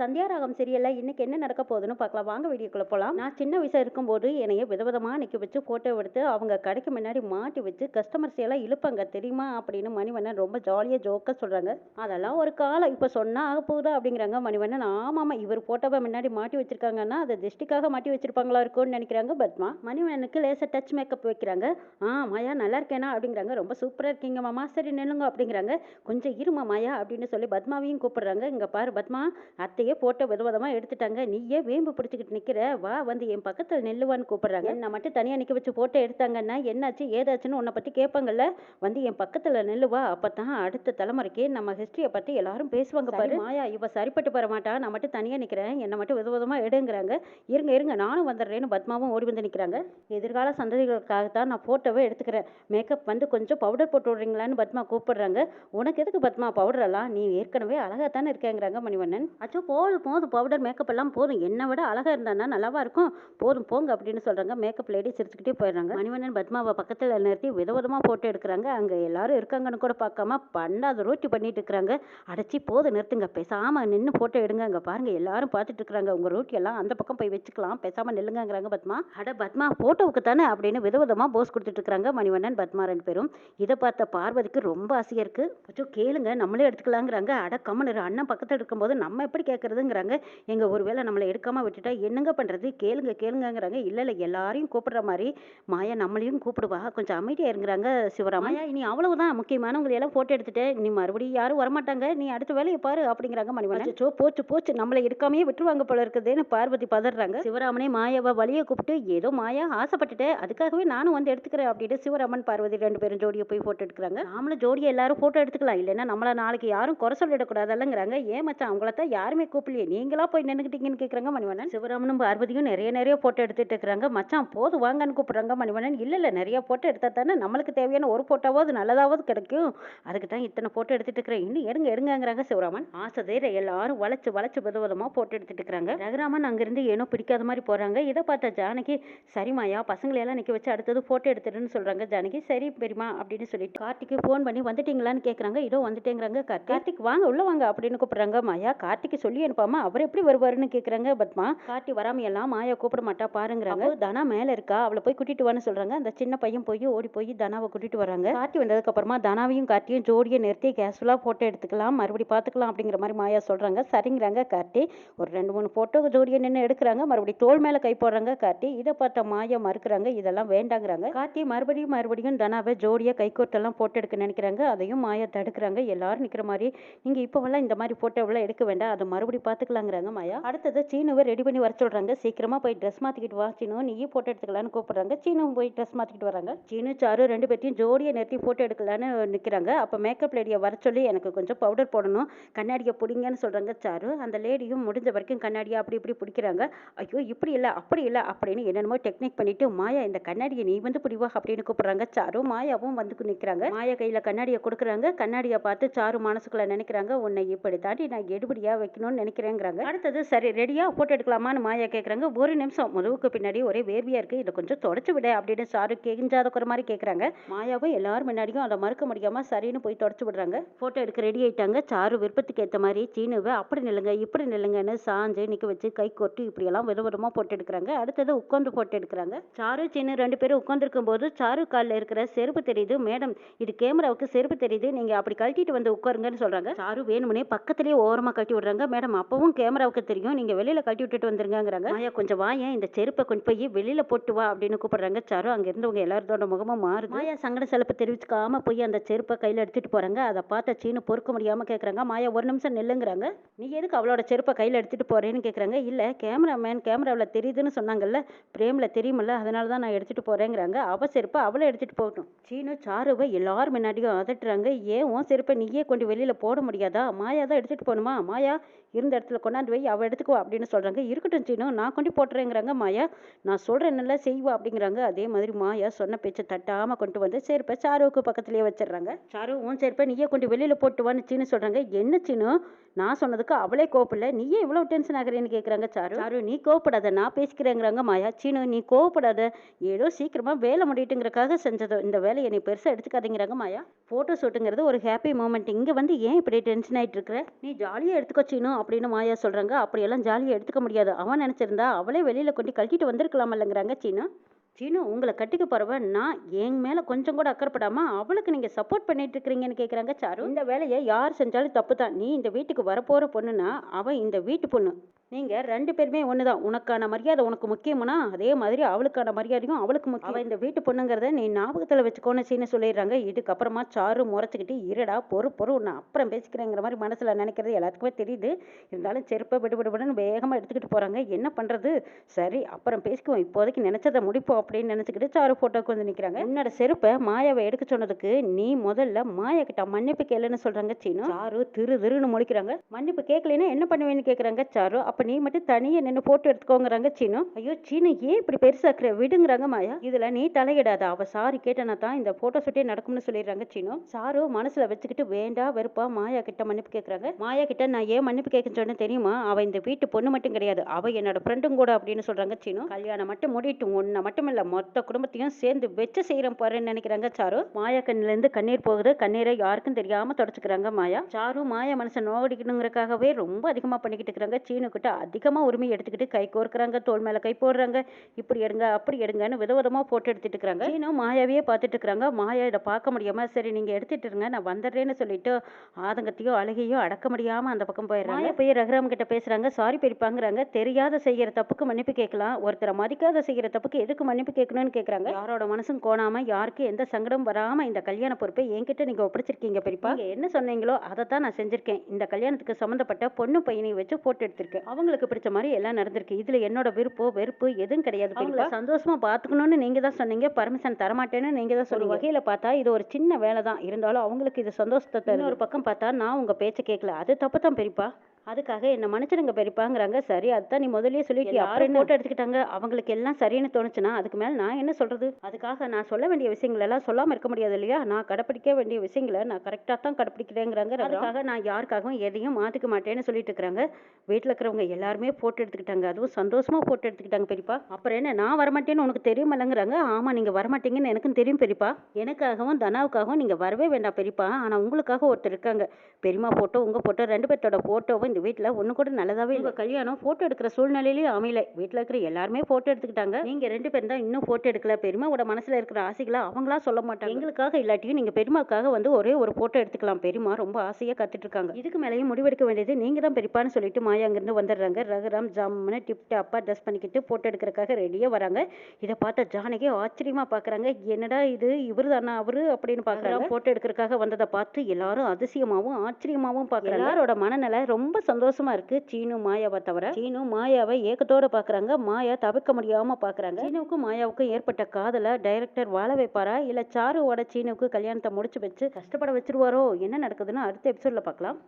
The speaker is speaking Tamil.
சந்தியாராகம் சீரியல்ல இன்னைக்கு என்ன நடக்க போகுதுன்னு பார்க்கலாம். வாங்க வீடியோக்குள்ள போகலாம் நான் சின்ன வயசா இருக்கும்போது என்னைய விதவிதமா நிற்க வச்சு ஃபோட்டோ எடுத்து அவங்க கடைக்கு முன்னாடி மாட்டி வச்சு கஸ்டமர்ஸ் எல்லாம் இழுப்பாங்க. தெரியுமா? அப்படின்னு மணிவண்ணன் ரொம்ப ஜாலியாக ஜோக்காக சொல்கிறாங்க அதெல்லாம் ஒரு காலம். இப்போ சொன்னா ஆக போகுதா அப்படிங்கிறாங்க மணிவண்ணன். ஆமாமா இவர் ஃபோட்டோவை முன்னாடி மாட்டி வச்சிருக்காங்கன்னா அதை திருஷ்டிக்காக மாட்டி வச்சிருப்பாங்களா இருக்கும்னு நினைக்கிறாங்க. பத்மா மணிவண்ணனுக்கு லேசாக டச் மேக்கப் வைக்கிறாங்க. ஆ மாயா நல்லா இருக்கேனா? அப்படிங்கிறாங்க. ரொம்ப சூப்பராக இருக்கீங்க மாமா. சரி நெல்லுங்க அப்படிங்கிறாங்க. கொஞ்சம் இருமா மாயா அப்படின்னு சொல்லி பத்மாவையும் கூப்பிடுறாங்க. இங்கே பாரு பத்மா அத்தையை போட்டோ விதவிதமாக எடுத்துட்டாங்க. நீயே வேம்பு பிடிச்சிக்கிட்டு நிற்கிற வா வந்து என் பக்கத்தில் நெல்லுவான்னு கூப்பிடுறாங்க. நான் மட்டும் தனியாக நிற்க வச்சு போட்டோ எடுத்தாங்கன்னா என்னாச்சு ஏதாச்சுன்னு உன்னை பற்றி கேட்பாங்கல்ல? வந்து என் பக்கத்தில் நெல்லுவா அப்போ தான் அடுத்த தலைமுறைக்கு நம்ம ஹிஸ்ட்ரியை பற்றி எல்லாரும் பேசுவாங்க பாரு. மாயா இவ சரிப்பட்டு வர மாட்டா. நான் மட்டும் தனியாக நிற்கிறேன் என்னை மட்டும் விதவிதமாக எடுங்கிறாங்க. இருங்க இருங்க. நானும் வந்துடுறேன்னு பத்மாவும் ஓடி வந்து நிற்கிறாங்க எதிர்கால சந்ததிகளுக்காகத்தான் நான் ஃபோட்டோவை எடுத்துக்கிறேன். மேக்கப் வந்து கொஞ்சம் பவுடர் போட்டு விட்றீங்களான்னு பத்மா கூப்பிடுறாங்க. உனக்கு எதுக்கு பத்மா பவுடர் எல்லாம்? நீ ஏற்கனவே அழகாக தானே இருக்கேங்கிறாங்க மணிவண்ணன். அச்சோ போதும் போதும் பவுடர் மேக்கப் எல்லாம் போதும். என்னை விட அழகாக இருந்தானா நல்லாவா இருக்கும்? போதும் போங்க அப்படின்னு சொல்கிறாங்க மேக்கப் லேடி சிரிச்சுக்கிட்டே போயிடுறாங்க. மணிவண்ணன் பத்மாவை பக்கத்தில் நிறுத்தி விதவிதமாக ஃபோட்டோ எடுக்கிறாங்க. அங்கே எல்லாரும் இருக்காங்கன்னு கூட பார்க்காம பண்ணாத ரோட்டி பண்ணிட்டு இருக்கிறாங்க. அடைச்சி போதும் நிறுத்துங்க. பேசாமல் நின்று ஃபோட்டோ எடுங்க. அங்கே பாருங்கள் எல்லாரும் பார்த்துட்டு இருக்கிறாங்க. உங்கள் ரோட்டி எல்லாம் அந்த பக்கம் போய் வச்சுக்கலாம். பேசாமல் நெல்லுங்கிறாங்க பத்மா. அட பத்மா ஃபோட்டோவுக்கு தானே அப்படின்னு விதவிதமாக போஸ் கொடுத்துட்டு இருக்காங்க மணிவண்ணன் பத்மா ரெண்டு பேரும். இதை பார்த்த பார்வதிக்கு ரொம்ப ஆசையாக இருக்கு. கொஞ்சம் கேளுங்க நம்மளே எடுத்துக்கலாங்கிறாங்க. அட கம்மன் அண்ணன் பக்கத்தில் இருக்கும்போது நம்ம எப்படி கேட்கறதுங்கிறாங்க எங்க ஒருவேளை நம்மளை எடுக்காம விட்டுட்டா என்னங்க பண்றது? கேளுங்க கேளுங்கங்கிறாங்க. இல்ல இல்ல எல்லாரையும் கூப்பிடுற மாதிரி மாயா நம்மளையும் கூப்பிடுவா. கொஞ்சம் அமைதியா இருங்கிறாங்க சிவராம் மாயா இனி அவ்வளவுதான். முக்கியமானவங்களை எல்லாம் போட்டோ எடுத்துட்டேன் நீ மறுபடியும் யாரும் வரமாட்டாங்க. நீ அடுத்த வேலையை பாரு அப்படிங்கிறாங்க மணிவண்ணன். அச்சோ போச்சு போச்சு. நம்மளை எடுக்காமையே விட்டுருவாங்க போல இருக்குதுன்னு பார்வதி பதறாங்க. சிவராமனே மாயாவை வழியை கூப்பிட்டு ஏதோ மாயா ஆசைப்பட்டுட்டேன் அதுக்காகவே நானும் வந்து எடுத்துக்கிறேன் அப்படின்னு சிவராமன் பார்வதி ரெண்டு பேரும் ஜோடியை போய் போட்டோ எடுக்கிறாங்க. நாமளும் ஜோடியை எல்லாரும் போட்டோ எடுத்துக்கலாம். இல்லைன்னா நம்மள நாளைக்கு யாரும் குறை சொல்லிடக்கூடாதுல்லங்கிறாங்க. ஏன் மச்சான்? அவங்கள தான் யாருமே கூப்பிடலையே. நீங்களா போய் நின்னுக்கிட்டீங்கன்னு கேட்குறாங்க மணிவண்ணன். சிவராமனும் பார்வதியும் நிறைய நிறைய ஃபோட்டோ எடுத்துட்டு இருக்கிறாங்க. மச்சான் போது வாங்கன்னு கூப்பிட்றாங்க மணிவண்ணன். இல்லை இல்லை நிறைய ஃபோட்டோ எடுத்தா தானே நம்மளுக்கு தேவையான ஒரு ஃபோட்டோவாவது நல்லதாவது கிடைக்கும். அதுக்கு தான் இத்தனை ஃபோட்டோ எடுத்துட்டு இருக்கிறேன். இன்னும் எடுங்க எடுங்கங்கிறாங்க சிவராமன். ஆசை தேர எல்லாரும் வளைச்சு வளைச்சு விதவிதமாக ஃபோட்டோ எடுத்துட்டு இருக்கிறாங்க. ரகுராமன் அங்கிருந்து ஏனோ பிடிக்காத மாதிரி போகிறாங்க இதை பார்த்தா ஜானகி சரிமாயா பசங்களை எல்லாம் வச்சு அடுத்தது ஃபோட்டோ எடுத்துடுன்னு சொல்கிறாங்க ஜானகி. சரி பெரியமா அப்படின்னு சொல்லிட்டு கார்த்திக்கு ஃபோன் பண்ணி வந்துட்டீங்களான்னு கேட்குறாங்க இதோ வந்துட்டேங்கிறாங்க கார்த்திக். கார்த்திக் வாங்க உள்ளே வாங்க அப்படின்னு கூப்பிடுறாங்க மாயா. கார்த்திக்கு சொல்லி அனுப்பாம அவர் எப்படி வருவாருன்னு கேக்குறாங்க. பத்மா கார்த்தி வராம எல்லாம் மாயா கூப்பிட மாட்டா பாருங்கிறாங்க. தனா மேல இருக்கா? அவளை போய் கூட்டிட்டு வான்னு சொல்றாங்க. அந்த சின்ன பையன் போய் ஓடி போய் தனாவை கூட்டிட்டு வராங்க. கார்த்தி வந்ததுக்கு அப்புறமா தனாவையும் கார்த்தியும் ஜோடியை நிறுத்தி கேஷுவலா போட்டோ எடுத்துக்கலாம் மறுபடி பார்த்துக்கலாம் அப்படிங்கிற மாதிரி மாயா சொல்றாங்க. சரிங்கிறாங்க கார்த்தி. ஒரு ரெண்டு மூணு போட்டோ ஜோடியை நின்று எடுக்கிறாங்க. மறுபடி தோள் மேல கை போடுறாங்க கார்த்தி. இதை பார்த்த மாயா மறுக்கிறாங்க. இதெல்லாம் வேண்டாங்கிறாங்க. கார்த்தி மறுபடியும் மறுபடியும் தனாவை ஜோடியா கை கோர்த்தெல்லாம் போட்டோ எடுக்க நினைக்கிறாங்க. அதையும் மாயா தடுக்கிறாங்க. எல்லாரும் நிக்கிற மாதிரி நீங்க இப்போவெல்லாம் இந்த மாதிரி போட்டோவெல்லாம் எடுக்க வேண்டாம். அதை மறுபடியும் பார்த்துக்கலாங்கிறாங்க மாயா. அடுத்தது சீனுவை ரெடி பண்ணி வர சொல்கிறாங்க சீக்கிரமாக போய் ட்ரெஸ் மாற்றிக்கிட்டு வா. சீனு நீயே ஃபோட்டோ எடுத்துக்கலான்னு கூப்பிட்றாங்க. சீனுவும் போய் ட்ரெஸ் மாற்றிக்கிட்டு வராங்க. சீனு சாரு ரெண்டு பேர்த்தையும் ஜோடியை நிறுத்தி ஃபோட்டோ எடுக்கலான்னு நிற்கிறாங்க அப்போ மேக்கப் லேடியை வர சொல்லி எனக்கு கொஞ்சம் பவுடர் போடணும். கண்ணாடியை பிடிங்கன்னு சொல்கிறாங்க சாரு. அந்த லேடியும் முடிஞ்ச வரைக்கும் கண்ணாடியை அப்படி இப்படி பிடிக்கிறாங்க. ஐயோ இப்படி இல்லை அப்படி இல்லை அப்படின்னு என்னென்னமோ டெக்னிக் பண்ணிட்டு மாயா இந்த கண்ணாடியை நீ வந்து பிடிவா அப்படின்னு கூப்பிட்றாங்க. சாரு மாயாவும் வந்து நிற்கிறாங்க மாயா கையில் கண்ணாடியை கொடுக்குறாங்க. கண்ணாடியை பார்த்து சாரு மனசுக்குள்ள நினைக்கிறாங்க. உன்னை இப்படி தாண்டி நான் எடுபடியாக வைக்கணும்னு நினைக்கிறேங்கிறாங்க. அடுத்தது சரி ரெடியாக ஃபோட்டோ எடுக்கலாமான்னு மாயா கேட்குறாங்க ஒரு நிமிஷம் முதவுக்கு பின்னாடி ஒரே வேர்வியாக இருக்குது இதை கொஞ்சம் தொடச்சு விட அப்படின்னு சாரு கெஞ்சாத மாதிரி கேட்குறாங்க மாயாவும் எல்லாரும் முன்னாடியும் அதை மறுக்க முடியாமல் சரின்னு போய் தொடச்சு விடுறாங்க. ஃபோட்டோ எடுக்க ரெடி ஆயிட்டாங்க. சாரு விருப்பத்துக்கு ஏற்ற மாதிரி சீனுவை அப்படி நில்லுங்க இப்படி நில்லுங்கன்னு சாஞ்சு நிற்க வச்சு கை கொட்டி இப்படியெல்லாம் விதவிதமாக போட்டு எடுக்கிறாங்க. அடுத்தது உட்காந்து ஃபோட்டோ எடுக்கிறாங்க. சாரு சீனு ரெண்டு பேரும் உட்காந்துருக்கும் போது சாரு காலில் இருக்கிற செருப்பு தெரியுது. மேடம் இது கேமராவுக்கு செருப்பு தெரியுது. நீங்கள் அப்படி கழட்டிட்டு வந்து உட்காருங்கன்னு சொல்கிறாங்க சாரு வேணுமனே பக்கத்துலேயே ஓரமாக கழட்டி விடுறாங்க. மேடம் அப்பவும் கேமராவுக்கு தெரியும். நீங்க வெளியில கட்டி விட்டுட்டு வந்துருங்கிறாங்க மாயா கொஞ்சம் வாயன் இந்த செருப்பை கொண்டு போய் வெளியில போட்டு வா அப்படின்னு கூப்பிடுறாங்க. சாரு அங்க இருந்தவங்க எல்லாரோட முகமும் மாறுது. மாயா சங்கட செலப்பு தெரிவிச்சுக்காம போய் அந்த செருப்பை கையில எடுத்துட்டு போறாங்க. அதை பார்த்த சீனு பொறுக்க முடியாம கேக்குறாங்க. மாயா ஒரு நிமிஷம் நில்லுங்கிறாங்க. நீ எதுக்கு அவளோட செருப்பை கையில எடுத்துட்டு போறேன்னு கேக்குறாங்க. இல்ல கேமராமேன் கேமராவில் தெரியுதுன்னு சொன்னாங்கல்ல. பிரேம்ல தெரியுமில்ல. அதனால தான் நான் எடுத்துட்டு போறேங்கிறாங்க. அவ செருப்பை அவளை எடுத்துட்டு போகட்டும். சீனு சாருவை எல்லாரும் முன்னாடியும் அதட்டுறாங்க. ஏன் உன் செருப்பை நீயே கொண்டு வெளியில போட முடியாதா? மாயா தான் எடுத்துட்டு போகணுமா? மாயா இருந்த இடத்துல கொண்டாந்து போய் அவள் எடுத்துக்குவா அப்படின்னு சொல்கிறாங்க இருக்கட்டும் சீனு நான் கொண்டு போட்டுறேங்கிறாங்க மாயா. நான் சொல்கிறேன் நல்லா செய்வா அப்படிங்கிறாங்க. அதே மாதிரி மாயா சொன்ன பேச்சை தட்டாமல் கொண்டு வந்து செருப்பை சாருவுக்கு பக்கத்துலேயே வச்சிடுறாங்க. சாரு உன் செருப்பை நீயே கொண்டு வெளியில் போட்டு வான்னு சீனு சொல்கிறாங்க என்ன சீனு? நான் சொன்னதுக்கு அவளே கோவப்படல. நீயே இவ்வளோ டென்ஷன் ஆகுறேன்னு கேட்குறாங்க சாரு. சாரு நீ கோவப்படாத நான் பேசிக்கிறேங்கிறாங்க மாயா. சீனு நீ கோவப்படாத. ஏதோ சீக்கிரமாக வேலை முடியட்டுங்கிறக்காக செஞ்சதோ. இந்த வேலையை நீ பெருசாக எடுத்துக்காதீங்கிறாங்க மாயா. ஃபோட்டோ ஷூட்டுங்கிறது ஒரு ஹாப்பி மூமெண்ட் இங்கே வந்து ஏன் இப்படி டென்ஷன் ஆகிட்டு இருக்கிற? நீ ஜாலியாக எடுத்துக்கோ சீனு. அப்படின்னு மாயா சொல்கிறாங்க அப்படியெல்லாம் ஜாலியாக எடுத்துக்க முடியாது. அவன் நினச்சிருந்தா அவளே வெளியில் கொண்டு கழட்டிட்டு வந்திருக்கலாம் இல்லைங்கிறாங்க சீனு. சீனு உங்களை கட்டிக்க போகிறவன் நான் என் மேலே கொஞ்சம் கூட அக்கறப்படாமல் அவளுக்கு நீங்கள் சப்போர்ட் பண்ணிட்டு இருக்கிறீங்கன்னு கேட்குறாங்க சாரு. இந்த வேலையை யார் செஞ்சாலும் தப்பு தான் நீ இந்த வீட்டுக்கு வரப்போகிற பொண்ணுன்னா அவன் இந்த வீட்டு பொண்ணு. நீங்கள் ரெண்டு பேருமே ஒன்று தான் உனக்கான மரியாதை உனக்கு முக்கியம்னா அதே மாதிரி அவளுக்கான மரியாதையும் அவளுக்கு முக்கியம். அவள் இந்த வீட்டு பொண்ணுங்கிறத நீ ஞாபகத்தில் வச்சுக்கோன்னு சீனு சொல்லிடுறாங்க. இதுக்கப்புறமா சாரு முறைச்சிக்கிட்டு இருடா பொறு பொறு நான் அப்புறம் பேசிக்கிறேங்கிற மாதிரி மனசில் நினைக்கிறது எல்லாத்துக்குமே தெரியுது. இருந்தாலும் செருப்பை விடு விடுபடுன்னு வேகமாக எடுத்துக்கிட்டு போகிறாங்க என்ன பண்ணுறது சரி அப்புறம் பேசிக்குவோம். இப்போதைக்கு நினச்சதை முடிப்போம் அப்படின்னு நினச்சிக்கிட்டு சாரு ஃபோட்டோக்கு வந்து நிற்கிறாங்க உன்னோட செருப்பை மாயாவை எடுக்க சொன்னதுக்கு நீ முதல்ல மாயா கிட்ட மன்னிப்பு கேளுன்னு சொல்கிறாங்க சீனு. சாரு திரு திருன்னு முழிக்கிறாங்க. மன்னிப்பு கேட்கலைன்னா என்ன பண்ணுவேன்னு கேட்குறாங்க சாரு. அப்போ அப்போ நீ மட்டும் தனியாக நின்று ஃபோட்டோ எடுத்துக்கோங்கிறாங்க சீனு. ஐயோ சீனு ஏன் இப்படி பெருசாக்குற? விடுங்கிறாங்க மாயா. இதில் நீ தலையிடாத. அவள் சாரி கேட்டனா தான் இந்த ஃபோட்டோ ஷூட்டே நடக்கும்னு சொல்லிடுறாங்க சீனு. சாரு மனசில் வச்சுக்கிட்டு வேண்டா வெறுப்பா மாயா கிட்ட மன்னிப்பு கேட்குறாங்க மாயா கிட்ட நான் ஏன் மன்னிப்பு கேட்க சொன்னேன் தெரியுமா? அவள் இந்த வீட்டு பொண்ணு மட்டும் கிடையாது. அவள் என்னோட ஃப்ரெண்டும் கூட அப்படின்னு சொல்கிறாங்க சீனு. கல்யாணம் மட்டும் முடிட்டு உன்னை மட்டும் இல்லை மொத்த குடும்பத்தையும் சேர்ந்து வச்சு செய்கிறேன் பாருன்னு நினைக்கிறாங்க சாரு. மாயா கண்ணிலேருந்து கண்ணீர் போகுது. கண்ணீரை யாருக்கும் தெரியாமல் தொடச்சிக்கிறாங்க மாயா. சாரு மாயா மனசை நோடிக்கணுங்கிறக்காகவே ரொம்ப அதிகமாக பண்ணிக்கிட்டு இருக்கிறாங்க சீனு கிட்ட அதிகமா உரிமை எடுத்துக்கிட்டு கை கோர்க்குறாங்க தோல் மேல கை போடுறாங்க. இப்படி எடுங்க அப்படி எடுங்கன்னு விதவிதமா போட்டோ எடுத்துட்டு இருக்கிறாங்க சீனு மாயாவையே பார்த்துட்டு இருக்கிறாங்க மாயா இதை பார்க்க முடியாம சரி நீங்க எடுத்துட்டு இருங்க நான் வந்துடுறேன்னு சொல்லிட்டு ஆதங்கத்தையும் அழுகையும் அடக்க முடியாம அந்த பக்கம் போயிடுறாங்க. மாயா போய் ரகுராம் கிட்ட பேசுறாங்க. சாரி பெரியப்பாங்கிறாங்க. தெரியாத செய்யற தப்புக்கு மன்னிப்பு கேட்கலாம். ஒருத்தரை மதிக்காத செய்யற தப்புக்கு எதுக்கு மன்னிப்பு கேட்கணும்னு கேக்குறாங்க யாரோட மனசும் கோணாம யாருக்கு எந்த சங்கடம் வராம இந்த கல்யாண பொறுப்பை என்கிட்ட நீங்க ஒப்படைச்சிருக்கீங்க பெரியப்பா. என்ன சொன்னீங்களோ அதை தான் நான் செஞ்சிருக்கேன். இந்த கல்யாணத்துக்கு சம்மந்தப்பட்ட பொண்ணு பையனை வச்சு போட்டோ எடுத்திருக்கேன். அவங்களுக்கு பிடிச்ச மாதிரி எல்லாம் நடந்திருக்கு. இதுல என்னோட விருப்போ வெறுப்பு எதுவும் கிடையாது சந்தோஷமா பாத்துக்கணும்னு நீங்க தான் சொன்னீங்க. பர்மிஷன் தரமாட்டேன்னு நீங்க தான் சொன்னீங்க. வகையில பார்த்தா இது ஒரு சின்ன வேலை தான் இருந்தாலும் அவங்களுக்கு இது சந்தோஷத்தை ஒரு பக்கம் பார்த்தா நான் உங்க பேச்சை கேட்கல அது தப்பு தான் பெரியப்பா. அதுக்காக என்ன மன்னிச்சிடுங்க பெரியப்பாங்கிறாங்க. சரி அதுதான் நீ முதல்லயே சொல்லிட்டியா? அப்புறம் என்ன? போட்டோ எடுத்துக்கிட்டாங்க. அவங்களுக்கு எல்லாம் சரின்னு தோணுச்சுன்னா அதுக்கு மேல நான் என்ன சொல்றது? அதுக்காக நான் சொல்ல வேண்டிய விஷயங்கள் எல்லாம் சொல்லாம இருக்க முடியாது இல்லையா? நான் கடைப்பிடிக்க வேண்டிய விஷயங்களை நான் கரெக்டாக தான் கடைப்பிடிக்கிறேங்கிறாங்க அதுக்காக நான் யாருக்காகவும் எதையும் மாத்திக்க மாட்டேன்னு சொல்லிட்டு இருக்கிறாங்க. வீட்டில் இருக்கிறவங்க எல்லாருமே போட்டோ எடுத்துக்கிட்டாங்க. அதுவும் சந்தோஷமா போட்டோ எடுத்துக்கிட்டாங்க பெரியப்பா. அப்புறம் என்ன? நான் வரமாட்டேன்னு உனக்கு தெரியுமில்லங்கிறாங்க. ஆமா நீங்க வரமாட்டீங்கன்னு எனக்கும் தெரியும் பெரியப்பா. எனக்காகவும் தனாவுக்காகவும் நீங்க வரவே வேண்டாம் பெரியப்பா. ஆனா உங்களுக்காக ஒருத்தர் இருக்காங்க. பெரியம்மா போட்டோ உங்க போட்டோ ரெண்டு பேர்த்தோட போட்டோவும் இந்த வீட்டில் ஒன்று கூட நல்லதாவே இல்லை. கல்யாணம் ஃபோட்டோ எடுக்கிற சூழ்நிலையிலேயே அமையல. வீட்டில் இருக்கிற எல்லாருமே ஃபோட்டோ எடுத்துக்கிட்டாங்க. நீங்க ரெண்டு பேரும் தான் இன்னும் ஃபோட்டோ எடுக்கல. பெரியமாவோட மனசுல இருக்கிற ஆசைகளை அவங்களா சொல்ல மாட்டாங்க. எங்களுக்காக இல்லாட்டியும் நீங்க பெரியமாக்காக வந்து ஒரே ஒரு ஃபோட்டோ எடுத்துக்கலாம். பெரியமா ரொம்ப ஆசையா கத்துட்டு இருக்காங்க இதுக்கு மேலேயும் முடிவெடுக்க வேண்டியது நீங்க தான் பெரியப்பான்னு சொல்லிட்டு மாயா அங்கிருந்து வந்துடுறாங்க. ரகுராம் ஜாமுன்னு டிப் டாப்பா ட்ரெஸ் பண்ணிக்கிட்டு ஃபோட்டோ எடுக்கிறதுக்காக ரெடியா வராங்க. இதை பார்த்த ஜானகி ஆச்சரியமா பாக்குறாங்க. என்னடா இது? இவரு தானா அவரு? அப்படின்னு பாக்குறாங்க. போட்டோ எடுக்கிறதுக்காக வந்ததை பார்த்து எல்லாரும் அதிசயமாவும் ஆச்சரியமாவும் பாக்குறாங்க. எல்லாரோட மனநிலை ரொம்ப சந்தோஷமா இருக்கு சீனு மாயாவை தவிர. சீனு மாயாவை ஏக்கத்தோட பாக்குறாங்க. மாயா தவிர்க்க முடியாம பாக்குறாங்க. சீனுக்கும் மாயாவுக்கும் ஏற்பட்ட காதல டைரக்டர் வாழ வைப்பாரா? இல்ல சாருவோட சீனுக்கு கல்யாணத்தை முடிச்சு வச்சு கஷ்டப்பட வச்சிருவாரோ? என்ன நடக்குதுன்னு அடுத்த எபிசோட்ல பார்க்கலாம்